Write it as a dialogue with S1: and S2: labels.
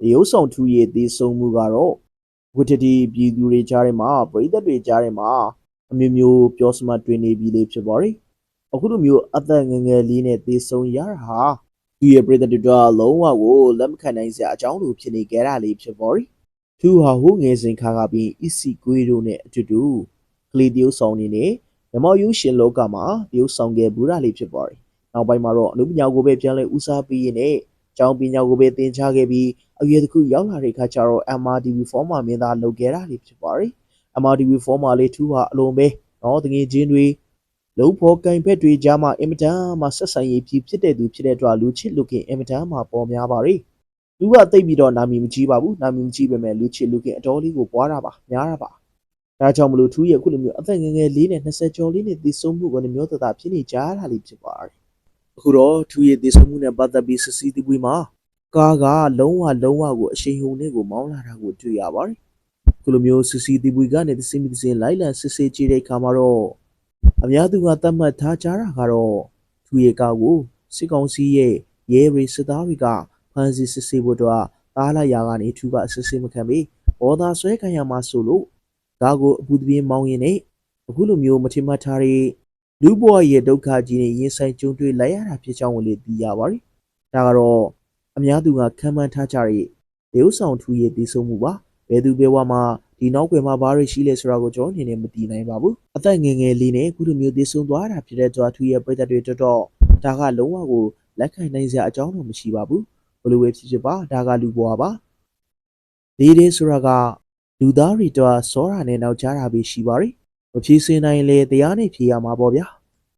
S1: တရုတ်ဆောင်ထူရဲ့သေဆုံးမှုကတော့ဝတ္တတိပြည်သူတွေကြားထဲမှာပရိသတ်တွေကြားထဲမှာအမျိုးမျိုးပြောစမှတ်တွင်နေပြီလေဖြစ်ပါတယ်အခုလိုမျိုးအသက်ငယ်ငယ်လေးနဲ့သေဆုံးရတာဟာသူရဲ့ပရိသတ်တွေတော့လုံးဝကိုလက်မခံနိုင်စရာအကြောင်းလိုဖြစ်နေကြတာလေးဖြစ်ပါတယ်သူဟာဟိုငယ်စဉ်ခါကပြီးအစ်စီကွေးတို့နဲ့အတူတူကလေးတရုတ်ဆောင်နေနဲ့ဓမ္မယူရှင်လောကမှာတရုတ်ဆောင်ခဲ့ဘူးတာလေးဖြစ်ပါတယ်နောက်ပိုင်းမှာတော့အနုပညာကိုပဲပြန်လဲဦးစားပေးရင်းနဲ့ ကျောင်းပညာကိုပဲသင်ကြားခဲ့ပြီးအရွယ်တစ်ခုရောက်လာတဲ့အခါကျတော့ MRTV form မှာမြင်သာလုပ်ခဲ့တာလေးဖြစ်ပါတယ်။ MRTV form မှာလေးထူးဟာအလုံးပဲနော်တငယ်ချင်းတွေလုံးဖို့ကင်ဖက်တွေကြားမှာအင်မတန်မှဆက်ဆံရေးဖြစ်ဖြစ်တဲ့သူဖြစ်တဲ့အတွက်လူချစ်လူခင်အင်မတန်မှပေါ်များပါတယ်။သူကတိတ်ပြီးတော့နာမည်မကြီးပါဘူး။နာမည်မကြီးပေမဲ့လူချစ်လူခင်အတော်လေးကိုပွားတာပါ၊များတာပါ။ဒါကြောင့်မလို့သူရဲ့ခုလိုမျိုးအသက်ငယ်ငယ်လေးနဲ့20ကျော်လေးနဲ့တည်ဆုံမှုကိုလည်းမျိုးသက်သာဖြစ်နေကြတာလေးဖြစ်ပါတယ်။ အခုတော့ထူးရဲ့တည်ဆုံမှုနဲ့ပတ်သက်ပြီးစစ်စီးတီးပွေးမှာကားကလုံးဝလုံးဝကိုအရှိန်ဟုန်နဲ့ကိုမောင်းလာတာကိုတွေ့ရပါတယ်။ခုလိုမျိုးစစ်စီတီပွေကနေသစင်းမသစင်းလိုက်လံစစ်ဆေးကြည့်တဲ့အခါမှာတော့အများသူကသတ်မှတ်ထားကြတာကတော့သူရဲ့ကားကိုစစ်ကောင်စီရဲ့ရဲရီစစ်သားတွေကဖမ်းဆီးစစ်ဆေးဖို့တော့တားလိုက်ရာကနေသူကအစစ်ဆေးမခံပြီးဘောသာဆွဲခံရမှာဆိုလို့ကားကိုအပူတပြင်းမောင်းရင်းနဲ့အခုလိုမျိုးမထင်မှတ်ထားတဲ့ လူဘဝရဲ့ဒုက္ခကြီးနဲ့ရင်ဆိုင်ကြုံတွေ့လိုက်ရတာဖြစ်ကြောင်းကိုလည်းသိရပါတယ်။ဒါကတော့အများသူကခံမှန်းထားကြတဲ့ဒေဥဆောင်ထူရဲ့တည်ဆုံမှုပါဘယ်သူဘယ်ဝါမှာဒီနောက်ွယ်မှာဘာတွေရှိလဲဆိုတာကိုကျွန်တော်အနေနဲ့မသိနိုင်ပါဘူးအသက်ငယ်ငယ်လေးနဲ့အခုလိုမျိုးတည်ဆုံသွားတာဖြစ်တဲ့ကြွားထူရဲ့ပြည်သက်တွေတော်တော်ဒါကလုံးဝကိုလက်ခံနိုင်စရာအကြောင်းတော့မရှိပါဘူးဘလိုပဲဖြစ်ဖြစ်ပါဒါကလူဘဝပါဒီတဲ့ဆိုတာကလူသားတွေတော့စောတာနဲ့နောက်ကြတာပဲရှိပါ रे မဖြေစင်နိုင်လေတရားနဲ့ဖြေရမှာပေါ့ဗျာ